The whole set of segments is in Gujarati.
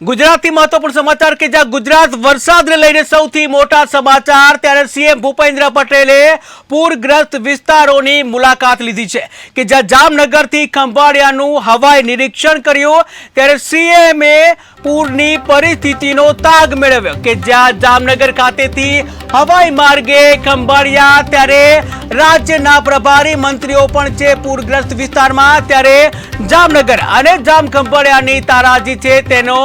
ગુજરાતી મહત્વપૂર્ણ સમાચાર કે જ્યાં ગુજરાત વરસાદને લઈને સૌથી મોટા સમાચાર, ત્યારે સીએમ ભૂપેન્દ્ર પટેલે પૂરગ્રસ્ત વિસ્તારોની મુલાકાત લીધી છે કે જ્યાં જામનગરથી ખંભાળિયાનું હવાઈ નિરીક્ષણ કર્યું, ત્યારે સીએમએ પૂરની પરિસ્થિતિનો તાગ મેળવ્યો કે જ્યાં જામનગર ખાતેથી હવાઈ માર્ગે ખંભાળિયા, ત્યારે રાજ્યના પ્રભારી મંત્રીઓ પણ છે પૂરગ્રસ્ત વિસ્તારમાં. ત્યારે જામનગર અને જામખંભાળિયાની તારાજી છે તેનો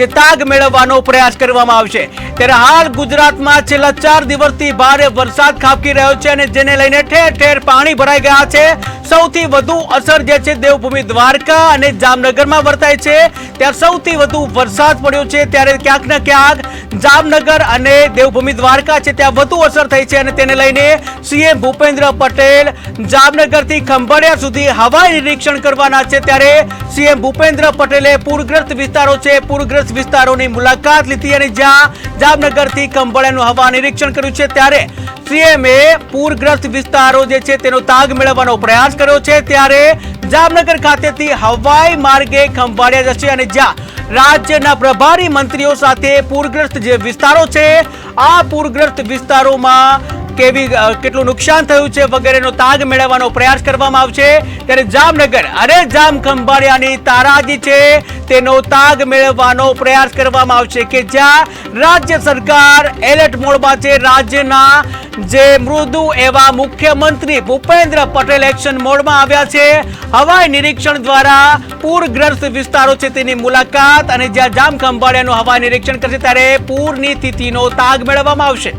જે તાગ મેળવવાનો પ્રયાસ કરવામાં આવશે. ત્યારે હાલ ગુજરાતમાં છેલ્લા ચાર દિવસથી ભારે વરસાદ ખાબકી રહ્યો છે અને જેને લઈને ઠેર ઠેર પાણી ભરાઈ ગયા છે. સૌથી વધુ અસર જે છે દેવભૂમિ દ્વારકા અને જામનગરમાં વર્તાય છે. ત્યાં સૌથી વધુ વરસાદ પડ્યો છે. ત્યારે ક્યાંક ને ક્યાંક જામનગર અને દેવભૂમિ દ્વારકા છે ત્યાં વધુ અસર થઈ છે અને તેને લઈને સીએમ ભૂપેન્દ્ર પટેલ જામનગરથી ખંભાળિયા સુધી હવાઈ નિરીક્ષણ કરવાના છે. ત્યારે સીએમ ભૂપેન્દ્ર પટેલે પૂરગ્રસ્ત વિસ્તારો છે. પૂરગ્રસ્ત વિસ્તારોની મુલાકાત લીધી અને જ્યાં જામનગરથી ખંભાળિયાનું હવા નિરીક્ષણ કર્યું છે. ત્યારે સીએમએ પૂરગ્રસ્ત વિસ્તારો જે છે તેનો તાગ મેળવવાનો પ્રયાસ કર્યો છે ત્યારે જામનગર ખાતેથી હવાઈ માર્ગે ખંભાળિયા જશે અને જ્યાં રાજ્યના પ્રભારી મંત્રીઓ સાથે પૂરગ્રસ્ત જે વિસ્તારો છે, આ પૂરગ્રસ્ત વિસ્તારોમાં કેવી કેટલું નુકસાન થયું છે વગેરેનો તાગ મેળવવાનો પ્રયાસ કરવામાં આવશે. ત્યારે જામનગર અને જામ ખંભાળિયાની તારાજી છે, તેનો તાગ મેળવવાનો પ્રયાસ કરવામાં આવશે કે જ્યાં રાજ્ય સરકાર એલર્ટ મોડમાં છે. રાજ્યના જે મૃદુ એવા મુખ્યમંત્રી ભૂપેન્દ્ર પટેલ એક્શન મોડમાં આવ્યા છે. હવાઈ નિરીક્ષણ દ્વારા પૂરગ્રસ્ત વિસ્તારો છે તેની મુલાકાત અને જ્યાં જામ ખંભાળિયાનું હવાઈ નિરીક્ષણ કરશે, ત્યારે પૂરની સ્થિતિનો તાગ મેળવવામાં આવશે.